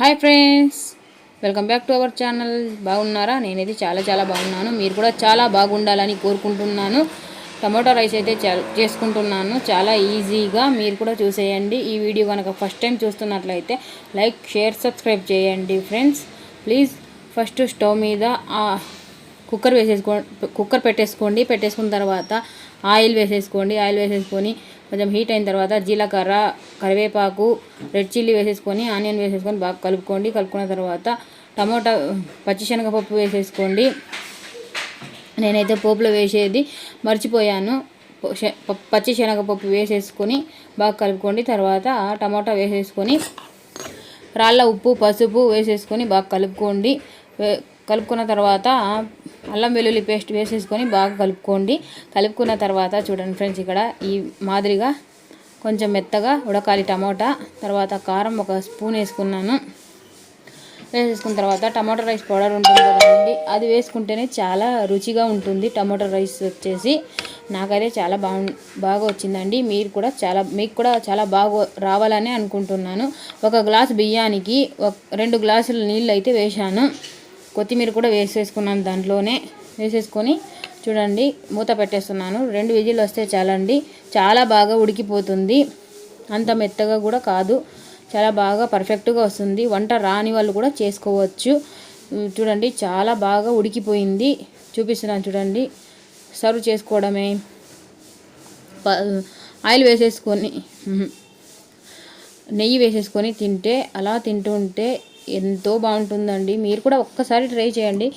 Hi friends. Welcome back to our channel. బాగున్నారా? నేనైతే చాలా చాలా బాగున్నాను. మీరు కూడా చాలా బాగుండాలని కోరుకుంటున్నాను. టమాటో రైస్ అయితే చేసుకుంటున్నాను. చాలా ఈజీగా మీరు కూడా చూసేయండి. ఈ వీడియో కనుక ఫస్ట్ టైం చూస్తున్నట్లయితే లైక్ షేర్ సబ్స్క్రైబ్ చేయండి ఫ్రెండ్స్. ప్లీజ్ ఫస్ట్ స్టవ్ మీద కుక్కర్ వేసేసుకో కుక్కర్ పెట్టేసుకోండి. పెట్టేసుకున్న తర్వాత ఆయిల్ వేసేసుకోండి. ఆయిల్ వేసేసుకొని కొంచెం హీట్ అయిన తర్వాత జీలకర్ర కరివేపాకు రెడ్ చిల్లీ వేసేసుకొని ఆనియన్ వేసేసుకొని బాగా కలుపుకోండి. కలుపుకున్న తర్వాత టమోటా పచ్చిశనగపప్పు వేసేసుకోండి. నేనైతే పోపులో వేసేది మర్చిపోయాను. పచ్చి శనగపప్పు వేసేసుకొని బాగా కలుపుకోండి. తర్వాత టమాటా వేసేసుకొని రాళ్ళ ఉప్పు పసుపు వేసేసుకొని బాగా కలుపుకోండి. కలుపుకున్న తర్వాత అల్లం వెల్లుల్లి పేస్ట్ వేసేసుకొని బాగా కలుపుకోండి. కలుపుకున్న తర్వాత చూడండి ఫ్రెండ్స్ ఇక్కడ ఈ మాదిరిగా కొంచెం మెత్తగా ఉడకాలి టమోటా. తర్వాత కారం ఒక స్పూన్ వేసుకున్నాను. వేసేసుకున్న తర్వాత టమాటో రైస్ పౌడర్ ఉంటుంది కదండి అది వేసుకుంటేనే చాలా రుచిగా ఉంటుంది టమాటో రైస్ వచ్చేసి. నాకైతే చాలా బాగు బాగా వచ్చిందండి. మీరు కూడా చాలా మీకు కూడా చాలా బాగా రావాలని అనుకుంటున్నాను. ఒక గ్లాస్ బియ్యానికి ఒక రెండు గ్లాసుల నీళ్ళు అయితే వేశాను. కొత్తిమీర కూడా వేసేసుకున్నాను దాంట్లోనే. వేసేసుకొని చూడండి మూత పెట్టేస్తున్నాను. రెండు విజిల్ వస్తే చాలండి. చాలా బాగా ఉడికిపోతుంది. అంత మెత్తగా కూడా కాదు. చాలా బాగా పర్ఫెక్ట్గా వస్తుంది. వంట రాని వాళ్ళు కూడా చేసుకోవచ్చు. చూడండి చాలా బాగా ఉడికిపోయింది. చూపిస్తున్నాను చూడండి. సర్వ్ చేసుకోవడమే. ప- ఆయిల్ వేసేసుకొని నెయ్యి వేసేసుకొని తింటే అలా తింటుంటే ఎంతో బాగుంటుందండి. మీరు కూడా ఒక్కసారి ట్రై చేయండి.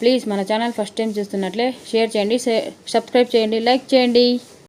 ప్లీజ్ మన ఛానల్ ఫస్ట్ టైం చూస్తున్నట్లే షేర్ చేయండి. సబ్స్క్రైబ్ చేయండి. లైక్ చేయండి.